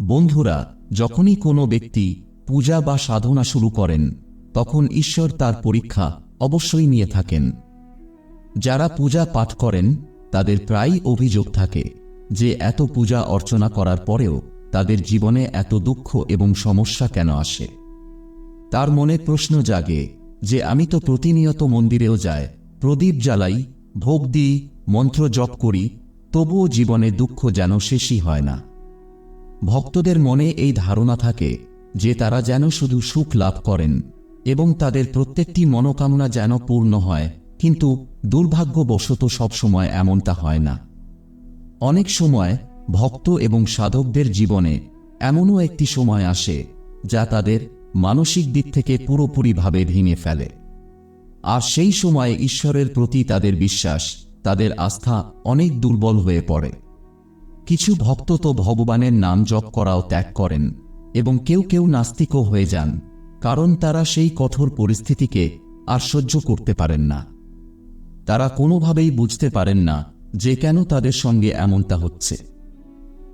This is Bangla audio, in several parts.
বন্ধুরা, যখনই কোনো ব্যক্তি পূজা বা সাধনা শুরু করেন, তখন ঈশ্বর তার পরীক্ষা অবশ্যই নিয়ে থাকেন। যারা পূজা পাঠ করেন, তাদের প্রায়ই অভিযোগ থাকে যে এত পূজা অর্চনা করার পরেও তাদের জীবনে এত দুঃখ এবং সমস্যা কেন আসে। তার মনে প্রশ্ন জাগে যে, আমি তো প্রতিনিয়ত মন্দিরেও যাই, প্রদীপ জ্বালাই, ভোগ দিই, মন্ত্র জপ করি, তবুও জীবনে দুঃখ যেন শেষই হয় না। ভক্তদের মনে এই ধারণা থাকে যে তারা যেন শুধু সুখ লাভ করেন এবং তাদের প্রত্যেকটি মনোকামনা যেন পূর্ণ হয়, কিন্তু দুর্ভাগ্যবশত সবসময় এমনটা হয় না। অনেক সময় ভক্ত এবং সাধকদের জীবনে এমনও একটি সময় আসে যা তাদের মানসিক দিক থেকে পুরোপুরিভাবে ভেঙে ফেলে। আর সেই সময়ে ঈশ্বরের প্রতি তাদের বিশ্বাস, তাদের আস্থা অনেক দুর্বল হয়ে পড়ে। কিছু ভক্ত তো ভগবানের নাম জপ করাও ত্যাগ করেন এবং কেউ কেউ নাস্তিকও হয়ে যান, কারণ তারা সেই কঠোর পরিস্থিতিকে আর সহ্য করতে পারেন না। তারা কোনোভাবেই বুঝতে পারেন না যে কেন তাদের সঙ্গে এমনটা হচ্ছে।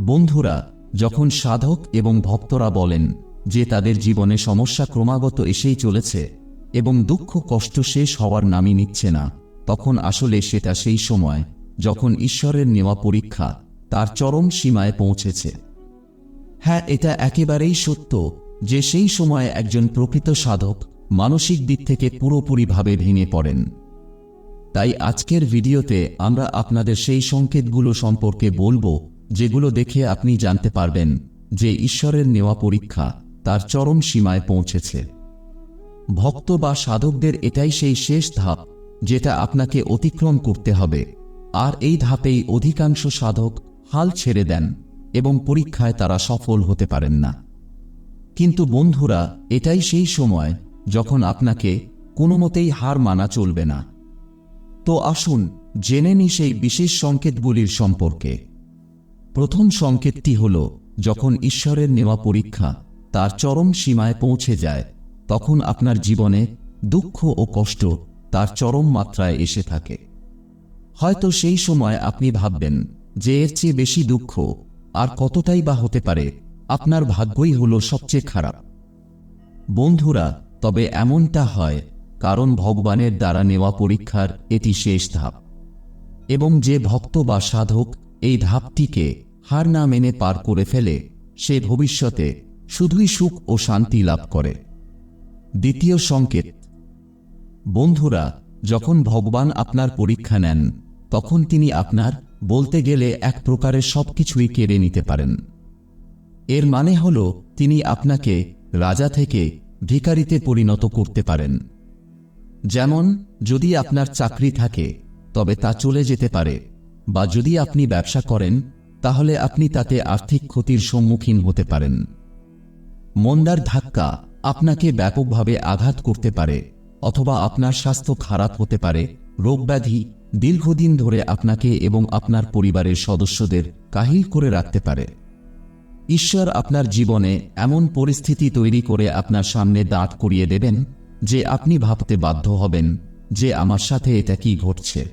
বন্ধুরা, যখন সাধক এবং ভক্তরা বলেন যে তাদের জীবনে সমস্যা ক্রমাগত এসেই চলেছে এবং দুঃখ কষ্ট শেষ হওয়ার নামই নিচ্ছে না, তখন আসলে সেটা সেই সময় যখন ঈশ্বরের নেওয়া পরীক্ষা তার চরম সীমায় পৌঁছেছে। হ্যাঁ এটা একেবারেই সত্য যে সেই সময়ে একজন প্রকৃত সাধক মানসিক দিক থেকে পুরোপুরিভাবে ভেঙে পড়েন। তাই আজকের ভিডিওতে আমরা আপনাদের সেই সংকেতগুলো সম্পর্কে বলব, যেগুলো দেখে আপনি জানতে পারবেন যে ঈশ্বরের নেওয়া পরীক্ষা তার চরম সীমায় পৌঁছেছে। ভক্ত বা সাধকদের এটাই সেই শেষ ধাপ যেটা আপনাকে অতিক্রম করতে হবে। আর এই ধাপেই অধিকাংশ সাধক হাল ছেড়ে দেন এবং পরীক্ষায় তারা সফল হতে পারেন না। কিন্তু বন্ধুরা, এটাই সেই সময় যখন আপনাকে কোনো মতেই হার মানা চলবে না। তো আসুন, জেনে নি সেই বিশেষ সংকেতগুলির সম্পর্কে। প্রথম সংকেতটি হল, যখন ঈশ্বরের নেওয়া পরীক্ষা তার চরম সীমায় পৌঁছে যায়, তখন আপনার জীবনে দুঃখ ও কষ্ট তার চরম মাত্রায় এসে থাকে। হয়তো সেই সময় আপনি ভাববেন যে এর চেয়ে বেশি দুঃখ, আর কতটাই বা হতে পারে, আপনার ভাগ্যই হল সবচেয়ে খারাপ। বন্ধুরা, তবে এমনটা হয়, কারণ ভগবানের দ্বারা নেওয়া পরীক্ষার এটি শেষ ধাপ। এবং যে ভক্ত বা সাধক এই ধাপটিকে হার না মেনে পার করে ফেলে, সে ভবিষ্যতে শুধুই সুখ ও শান্তি লাভ করে। দ্বিতীয় সংকেত। বন্ধুরা, যখন ভগবান আপনার পরীক্ষা নেন, তখন তিনি আপনার বলতে গেলে এক প্রকারের সবকিছুই কেড়ে নিতে পারেন। এর মানে হল, তিনি আপনাকে রাজা থেকে ভিকারিতে পরিণত করতে পারেন। যেমন, যদি আপনার চাকরি থাকে, তবে তা চলে যেতে পারে, বা যদি আপনি ব্যবসা করেন, তাহলে আপনি তাতে আর্থিক ক্ষতির সম্মুখীন হতে পারেন। মন্দার ধাক্কা আপনাকে ব্যাপকভাবে আঘাত করতে পারে, অথবা আপনার স্বাস্থ্য খারাপ হতে পারে, রোগব্যাধি দীর্ঘদিন ধরে আপনাকে এবং আপনার পরিবারের সদস্যদের কাহিল করে রাখতে পারে। ঈশ্বর আপনার জীবনে এমন পরিস্থিতি তৈরি করে আপনার সামনে দাঁত করিয়ে দেবেন যে আপনি ভাবতে বাধ্য হবেন যে আমার সাথে এটা কি ঘটছে।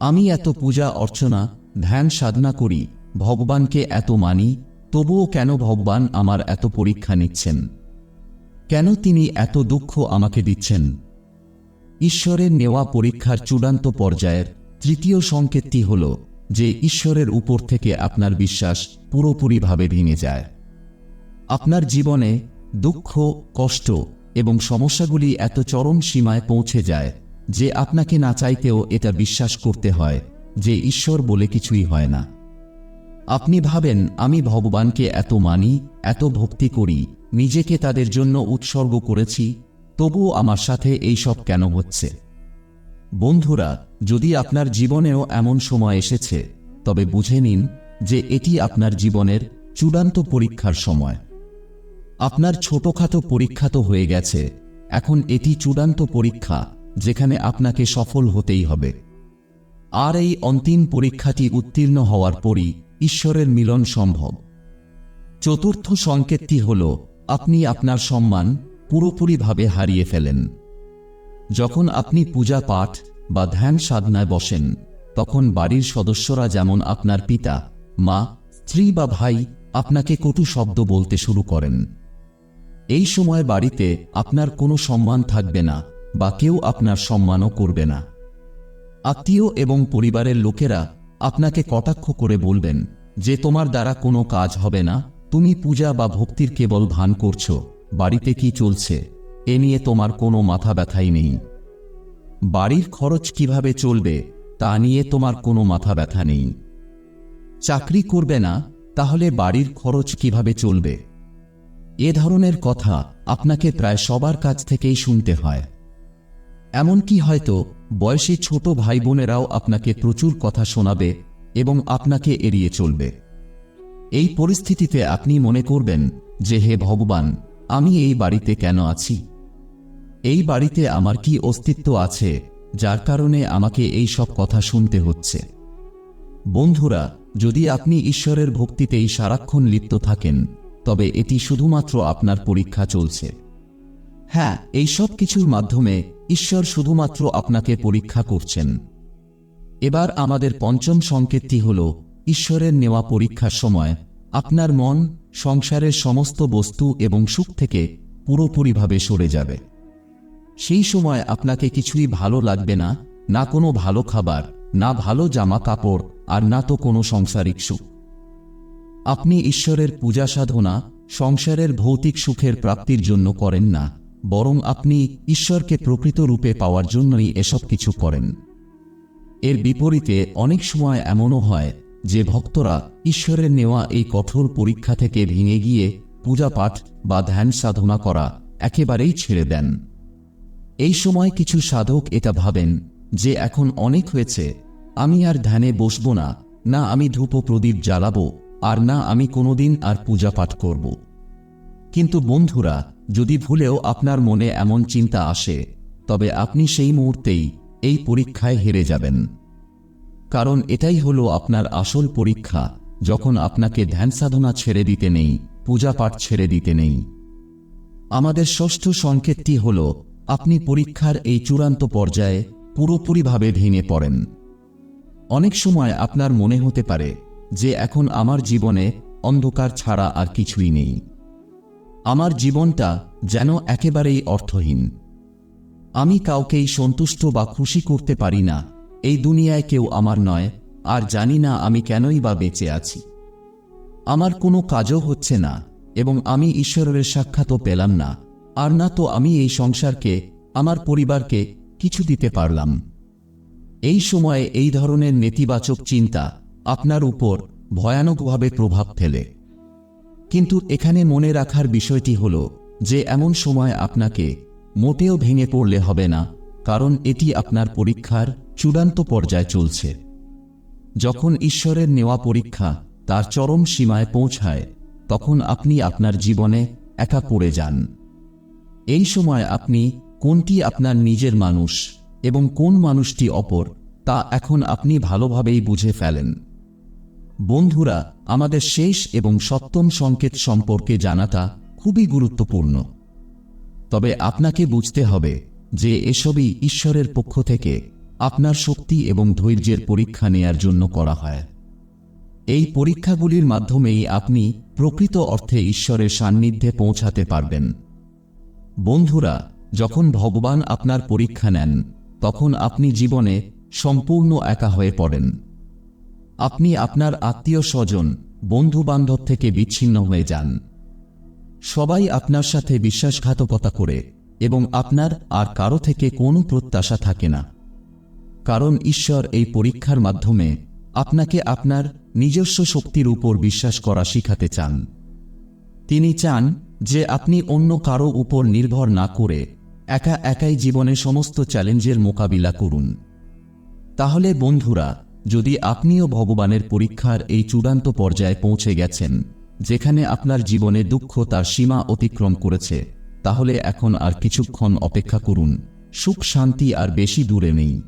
আমি এত পূজা অর্চনা, ধ্যান সাধনা করি, ভগবানকে এত মানি, তবুও কেন ভগবান আমার এত পরীক্ষা নিচ্ছেন? কেন তিনি এত দুঃখ আমাকে দিচ্ছেন? ঈশ্বরের নেওয়া পরীক্ষার চূড়ান্ত পর্যায়ের তৃতীয় সংকেতটি হল যে ঈশ্বরের উপর থেকে আপনার বিশ্বাস পুরোপুরিভাবে ভেঙে যায়। আপনার জীবনে দুঃখ, কষ্ট এবং সমস্যাগুলি এত চরম সীমায় পৌঁছে যায় যে আপনাকে না চাইতেও এটা বিশ্বাস করতে হয় যে ঈশ্বর বলে কিছুই হয় না। আপনি ভাবেন, আমি ভগবানকে এত মানি, এত ভক্তি করি, নিজেকে তাদের জন্য উৎসর্গ করেছি তবুও আমার সাথে এই সব কেন হচ্ছে? বন্ধুরা, যদি আপনার জীবনেও এমন সময় এসেছে, তবে বুঝে নিন যে এটি আপনার জীবনের চূড়ান্ত পরীক্ষার সময়। আপনার ছোটখাটো পরীক্ষা তো হয়ে গেছে, এখন এটি চূড়ান্ত পরীক্ষা যেখানে আপনাকে সফল হতেই হবে। আর এই অন্তিম পরীক্ষাটি উত্তীর্ণ হওয়ার পরই ঈশ্বরের মিলন সম্ভব। চতুর্থ সংকেতটি হল, আপনি আপনার সম্মান পুরোপুরিভাবে হারিয়ে ফেলেন। যখন আপনি পূজা পাঠ বা ধ্যান সাধনায় বসেন, তখন বাড়ির সদস্যরা যেমন আপনার পিতা, মা, স্ত্রী বা ভাই আপনাকে কটু শব্দ বলতে শুরু করেন। এই সময় বাড়িতে আপনার কোনো সম্মান থাকবে না বা কেউ আপনার সম্মানও করবে না। আত্মীয় এবং পরিবারের লোকেরা আপনাকে কটাক্ষ করে বলবেন যে, তোমার দ্বারা কোনো কাজ হবে না, তুমি পূজা বা ভক্তির কেবল ভান করছ। বাড়িতে কি চলছে? এ নিয়ে তোমার কোনো মাথা ব্যথাই নেই। বাড়ির খরচ কীভাবে চলবে, তা নিয়ে তোমার কোনো মাথা ব্যথা নেই। চাকরি করবে না, তাহলে বাড়ির খরচ কীভাবে চলবে? এ ধরনের কথা আপনাকে প্রায় সবার কাছ থেকেই শুনতে হয়। এমনকি হয়তো বয়সী ছোট ভাই বোনেরাও আপনাকে প্রচুর কথা শোনাবে এবং আপনাকে এড়িয়ে চলবে। এই পরিস্থিতিতে আপনি মনে করবেন যে হে ভগবান আমি এই বাড়িতে কেন আছি? এই বাড়িতে আমার কি অস্তিত্ব আছে, যার কারণে আমাকে এই সব কথা শুনতে হচ্ছে? বন্ধুরা, যদি আপনি ঈশ্বরের ভক্তিতেই সারাক্ষণ লিপ্ত থাকেন, তবে এটি শুধুমাত্র আপনার পরীক্ষা চলছে। হ্যাঁ এই সব কিছুর মাধ্যমে ঈশ্বর শুধুমাত্র আপনাকে পরীক্ষা করছেন। এবার আমাদের পঞ্চম সংকেতটি হল, ঈশ্বরের নেওয়া পরীক্ষার সময় আপনার মন সংসারের সমস্ত বস্তু এবং সুখ থেকে পুরোপুরিভাবে সরে যাবে। সেই সময় আপনাকে কিছুই ভালো লাগবে না না কোনো ভালো খাবার, না ভালো জামা কাপড় আর না তো কোনো সংসারিক সুখ। আপনি ঈশ্বরের পূজা সাধনা, সংসারের ভৌতিক সুখের প্রাপ্তির জন্য করেন না, বরং আপনি ঈশ্বরকে প্রকৃত রূপে পাওয়ার জন্যই এসব কিছু করেন। এর বিপরীতে অনেক সময় এমনও হয় যে ভক্তরা ঈশ্বরের নেওয়া এই কঠোর পরীক্ষা থেকে ভেঙে গিয়ে পূজাপাঠ বা ধ্যান সাধনা করা একেবারেই ছেড়ে দেন। এই সময় কিছু সাধক এটা ভাবেন যে এখন অনেক হয়েছে, আমি আর ধ্যানে বসব না না আমি ধূপ প্রদীপ জ্বালাবো, আর না আমি কোনোদিন আর পূজা পাঠ করব। কিন্তু বন্ধুরা, যদি ভুলেও আপনার মনে এমন চিন্তা আসে, তবে আপনি সেই মুহূর্তেই এই পরীক্ষায় হেরে যাবেন। কারণ এটাই হলো আপনার আসল পরীক্ষা, যখন আপনাকে ধ্যান সাধনা ছেড়ে দিতে নেই, পূজা পাঠ ছেড়ে দিতে নেই। আমাদের ষষ্ঠ সংকেতটি হল, আপনি পরীক্ষার এই চূড়ান্ত পর্যায়ে পুরোপুরিভাবে ভেঙে পড়েন। অনেক সময় আপনার মনে হতে পারে যে এখন আমার জীবনে অন্ধকার ছাড়া আর কিছুই নেই। আমার জীবনটা যেন একেবারেই অর্থহীন। আমি কাউকেই সন্তুষ্ট বা খুশি করতে পারি না এই দুনিয়ায় কেউ আমার নয়, আর জানি না আমি কেনই বা বেঁচে আছি। আমার কোনো কাজও হচ্ছে না, এবং আমি ঈশ্বরের সাক্ষাৎও পেলাম না, আর না তো আমি এই সংসারকে, আমার পরিবারকে কিছু দিতে পারলাম। এই সময়ে এই ধরনের নেতিবাচক চিন্তা আপনার উপর ভয়ানকভাবে প্রভাব ফেলে। কিন্তু এখানে মনে রাখার বিষয়টি হল যে এমন সময় আপনাকে মোটেও ভেঙে পড়লে হবে না, কারণ এটি আপনার পরীক্ষার চূড়ান্ত পর্যায়ে চলছে। যখন ঈশ্বরের নেওয়া পরীক্ষা তার চরম সীমায় পৌঁছায়, তখন আপনি আপনার জীবনে একা পড়ে যান। এই সময় আপনি কোনটি আপনার নিজের মানুষ এবং কোন মানুষটি অপর তা এখন আপনি ভালোভাবেই বুঝে ফেলেন। বন্ধুরা, আমাদের শেষ এবং সপ্তম সংকেত সম্পর্কে জানাটা খুবই গুরুত্বপূর্ণ। তবে আপনাকে বুঝতে হবে যে এসবই ঈশ্বরের পক্ষ থেকে আপনার শক্তি এবং ধৈর্যের পরীক্ষা নেয়ার জন্য করা হয়। এই পরীক্ষাগুলির মাধ্যমেই আপনি প্রকৃত অর্থে ঈশ্বরের সান্নিধ্যে পৌঁছাতে পারবেন। বন্ধুরা, যখন ভগবান আপনার পরীক্ষা নেন, তখন আপনি জীবনে সম্পূর্ণ একা হয়ে পড়েন। আপনি আপনার আত্মীয় স্বজন বন্ধু বান্ধব থেকে বিচ্ছিন্ন হয়ে যান। সবাই আপনার সাথে বিশ্বাসঘাতকতা করে এবং আপনার আর কারও থেকে কোনো প্রত্যাশা থাকে না। কারণ ঈশ্বর এই পরীক্ষার মাধ্যমে আপনাকে আপনার নিজস্ব শক্তির উপর বিশ্বাস করা শিখাতে চান। তিনি চান যে আপনি অন্য কারও উপর নির্ভর না করে একা একাই জীবনে সমস্ত চ্যালেঞ্জের মোকাবিলা করুন। তাহলে বন্ধুরা, যদি আপনিও ভগবানের পরীক্ষার এই চূড়ান্ত পর্যায়ে পৌঁছে গেছেন, যেখানে আপনার জীবনে দুঃখ তার সীমা অতিক্রম করেছে, তাহলে এখন আর কিছুক্ষণ অপেক্ষা করুন। সুখ, শান্তি আর বেশি দূরে নেই।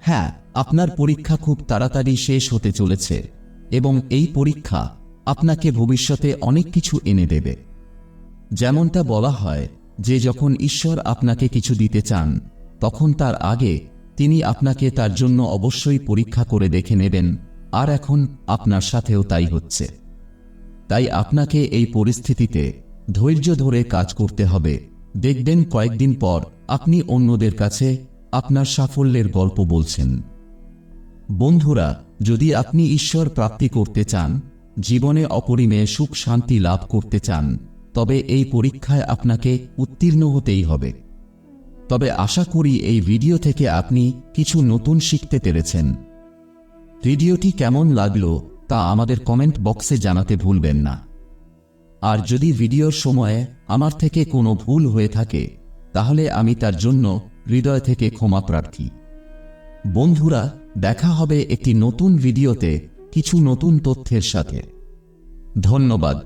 হ্যাঁ আপনার পরীক্ষা খুব তাড়াতাড়ি শেষ হতে চলেছে এবং এই পরীক্ষা আপনাকে ভবিষ্যতে অনেক কিছু এনে দেবে। যেমনটা বলা হয় যে যখন ঈশ্বর আপনাকে কিছু দিতে চান তখন তার আগে তিনি আপনাকে তার জন্য অবশ্যই পরীক্ষা করে দেখে নেবেন। আর এখন আপনার সাথেও তাই হচ্ছে। তাই আপনাকে এই পরিস্থিতিতে ধৈর্য ধরে কাজ করতে হবে। দেখবেন কয়েকদিন পর আপনি অন্যদের কাছে আপনার সাফল্যের গল্প বলছেন। বন্ধুরা, যদি আপনি ঈশ্বর প্রাপ্তি করতে চান, জীবনে অপরিমেয় সুখ শান্তি লাভ করতে চান, তবে এই পরীক্ষায় আপনাকে উত্তীর্ণ হতেই হবে। তবে আশা করি এই ভিডিও থেকে আপনি কিছু নতুন শিখতে পেরেছেন। ভিডিওটি কেমন লাগল তা আমাদের কমেন্ট বক্সে জানাতে ভুলবেন না। আর যদি ভিডিওর সময়ে আমার থেকে কোনো ভুল হয়ে থাকে, তাহলে আমি তার জন্য হৃদয় থেকে ক্ষমা প্রার্থী। বন্ধুরা, দেখা হবে একটি নতুন ভিডিওতে কিছু নতুন তথ্যের সাথে। ধন্যবাদ।